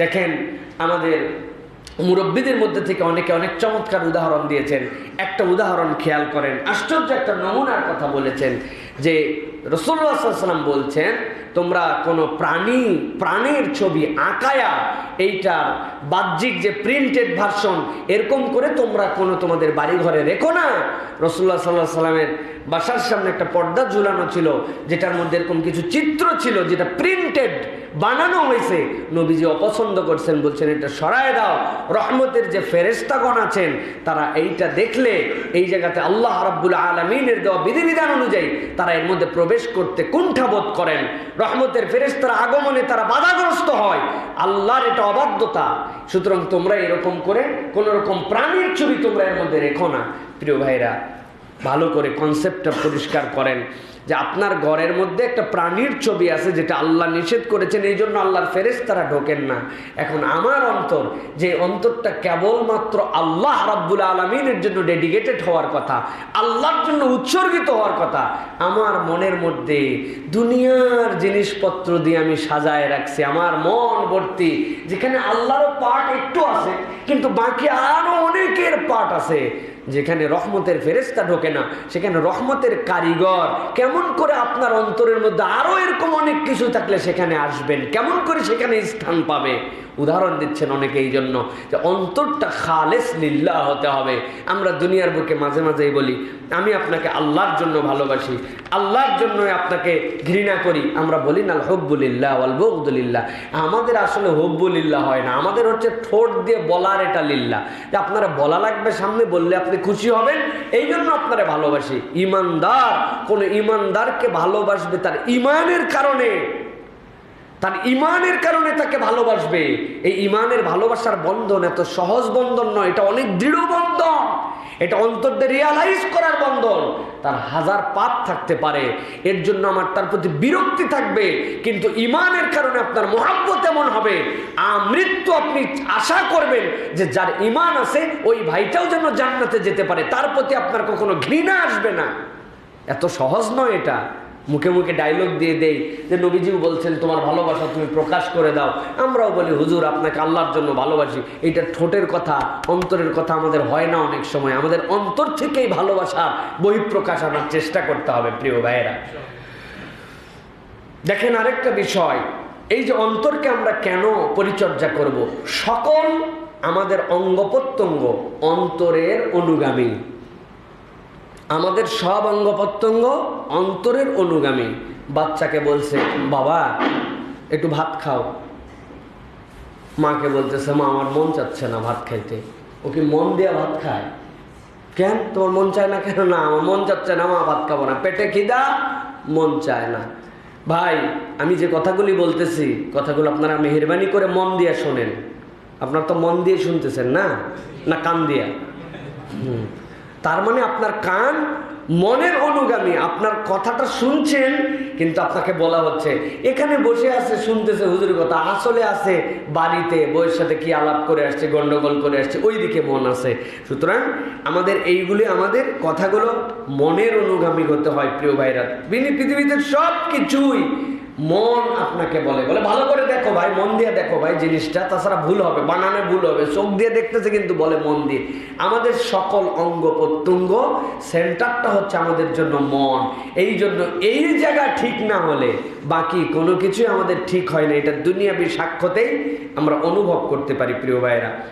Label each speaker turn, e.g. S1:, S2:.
S1: দেখেন, আমাদের মুরব্বীদের মধ্যে থেকে অনেকে অনেক চমৎকার উদাহরণ দিয়েছেন। একটা উদাহরণ খেয়াল করেন। আশ্চর্য একটা নমুনার কথা বলেছেন যে রসুল্লাহ সাল্লাম বলছেন, তোমরা কোনো প্রাণী, প্রাণীর ছবি আঁকায়া এইটার বাহ্যিক যে প্রিন্টেড ভার্সন এরকম করে তোমরা কোনো তোমাদের বাড়ি ঘরে রেখো না? রসুল্লাহ সাল্লাহ সাল্লামের বাসার সামনে একটা পর্দা ঝুলানো ছিল, যেটার মধ্যে এরকম কিছু চিত্র ছিল, যেটা প্রিন্টেড বানানো হয়েছে। নবীজি অপছন্দ করছেন, বলছেন, এটা সরায় দাও। রহমতের যে ফেরেস্তাগণ আছেন, তারা এইটা দেখলে, এই জায়গাতে আল্লাহ রাব্বুল আলমিনের দেওয়া বিধিবিধান অনুযায়ী তারা এর মধ্যে প্রবেশ করতে কুণ্ঠাবোধ করেন। রহমতের ফেরেস্তার আগমনে তারা বাধাগ্রস্ত হয়। আল্লাহর এটা অবাধ্যতা। সুতরাং তোমরা এরকম করে কোনোরকম প্রাণীর ছবি তোমরা এর মধ্যে রেখো না। প্রিয় ভাইরা ভালো করে কনসেপ্টটা পরিষ্কার করেন যে আপনার ঘরের মধ্যে একটা প্রাণীর ছবি আছে যেটা আল্লাহ নিষেধ করেছেন, এই জন্য আল্লাহর ফেরেস তারা ঢোকেন না। এখন আমার অন্তর, যে অন্তরটা কেবলমাত্র আল্লাহ রাব্বুল আলমিনের জন্য ডেডিকেটেড হওয়ার কথা, আল্লাহর জন্য উৎসর্গিত হওয়ার কথা, আমার মনের মধ্যে দুনিয়ার জিনিসপত্র দিয়ে আমি সাজায় রাখছি, আমার মন ভর্তি, যেখানে আল্লাহরও পার্ট একটু আছে, কিন্তু বাকি আরও অনেকের পার্ট আছে। যেখানে রহমতের ফেরেস্তা ঢোকে না, সেখানে রহমতের কারিগর। কেমন করে আপনার অন্তরের মধ্যে আরও এরকম অনেক কিছু থাকলে সেখানে আসবেন? কেমন করে সেখানে স্থান পাবে? উদাহরণ দিচ্ছেন অনেকে এই জন্য যে অন্তরটা খালেস লিল্লাহ হতে হবে। আমরা দুনিয়ার বুকে মাঝে মাঝেই বলি, আমি আপনাকে আল্লাহর জন্য ভালোবাসি, আল্লাহর জন্য আপনাকে ঘৃণা করি। আমরা বলি না হব্বুলিল্লাহ আলবুদুলিল্লাহ আমাদের আসলে হব্বুলিল্লাহ হয় না। আমাদের হচ্ছে ঠোঁট দিয়ে বলার এটা লিল্লা যে আপনারা বলা লাগবে সামনে, বললে আপনি খুশি হবেন এই জন্য আপনারা ভালোবাসি। ইমানদার কোন ইমানদারকে ভালোবাসবে তার ইমানের কারণে। তার ইমানের কারণে তাকে ভালোবাসবে। এই ইমানের ভালোবাসার বন্ধন এত সহজ বন্ধন নয়, এটা অনেক দৃঢ় বন্ধন। এটা অন্তর্দে রিয়ালাইজ করার বন্ধন। তার হাজার পাপ থাকতে পারে, এর জন্য আমার তার প্রতি বিরক্তি থাকবে, কিন্তু ইমানের কারণে আপনার মহাব্বত এমন হবে। আমৃত্যু আপনি আশা করবেন যে যার ইমান আছে, ওই ভাইটাও যেন জান্নাতে যেতে পারে, তার প্রতি আপনার কখনো ঘৃণা আসবে না। এত সহজ নয় এটা। মুখে মুখে ডায়লগ দিয়ে দেই যে নবীজিও বলছেন, তোমার ভালোবাসা তুমি প্রকাশ করে দাও। আমরাও বলি, হুজুর, আপনাকে আল্লাহর জন্য ভালোবাসি। এটা ঠোঁটের কথা, অন্তরের কথা আমাদের হয় না অনেক সময়। আমাদের অন্তর থেকেই ভালোবাসা বহিঃপ্রকাশ আনার চেষ্টা করতে হবে, প্রিয় ভাইয়েরা। দেখেন আরেকটা বিষয়, এই যে অন্তরকে আমরা কেন পরিচর্যা করব? সকল আমাদের অঙ্গ প্রত্যঙ্গ অন্তরের অনুগামী। আমাদের সব অঙ্গ প্রত্যঙ্গ অন্তরের অনুগামী। বাচ্চাকে বলছে, বাবা, একটু ভাত খাও। মাকে বলতেছে, মা, আমার মন চাচ্ছে না ভাত খাইতে। ও কি মন দিয়ে ভাত খায়? কেন? তোমার মন চায় না কেন? না, আমার মন চাচ্ছে না, মা, ভাত খাব না। পেটে খিদা, মন চায় না। ভাই, আমি যে কথাগুলি বলতেছি, কথাগুলো আপনারা মেহরবানি করে মন দিয়ে শোনেন। আপনার তো মন দিয়ে শুনতেছেন না? না, কান দিয়া। হুম। তার মানে আপনার কান মনের অনুগামী, আপনার কথাটা শুনছেন, কিন্তু আপনাকে বলা হচ্ছে, এখানে বসে আছে, শুনতেছে, হুজুর কথা, আসলে আছে, বাড়িতে বইয়ের সাথে কি আলাপ করে আসছে, গন্ডগোল করে আসছে ওই দিকে মন আছে। সুতরাং আমাদের এইগুলি, আমাদের কথাগুলো মনের অনুগামী হতে হয়, প্রিয় ভাইরা। পৃথিবীতে সব কিছুই মন আপনাকে বলে বলে, ভালো করে দেখো ভাই, মন দিয়ে দেখো ভাই জিনিসটা, তাছাড়া ভুল হবে, বানানে ভুল হবে, চোখ দিয়ে দেখতেছে কিন্তু বলে মন দিয়ে। আমাদের সকল অঙ্গ প্রত্যঙ্গ সেন্টারটা হচ্ছে আমাদের জন্য মন। এই জন্য এই জায়গা ঠিক না হলে বাকি কোনো কিছুই আমাদের ঠিক হয় না। এটা দুনিয়াবি সাক্ষ্যতেই আমরা অনুভব করতে পারি, প্রিয় ভাইরা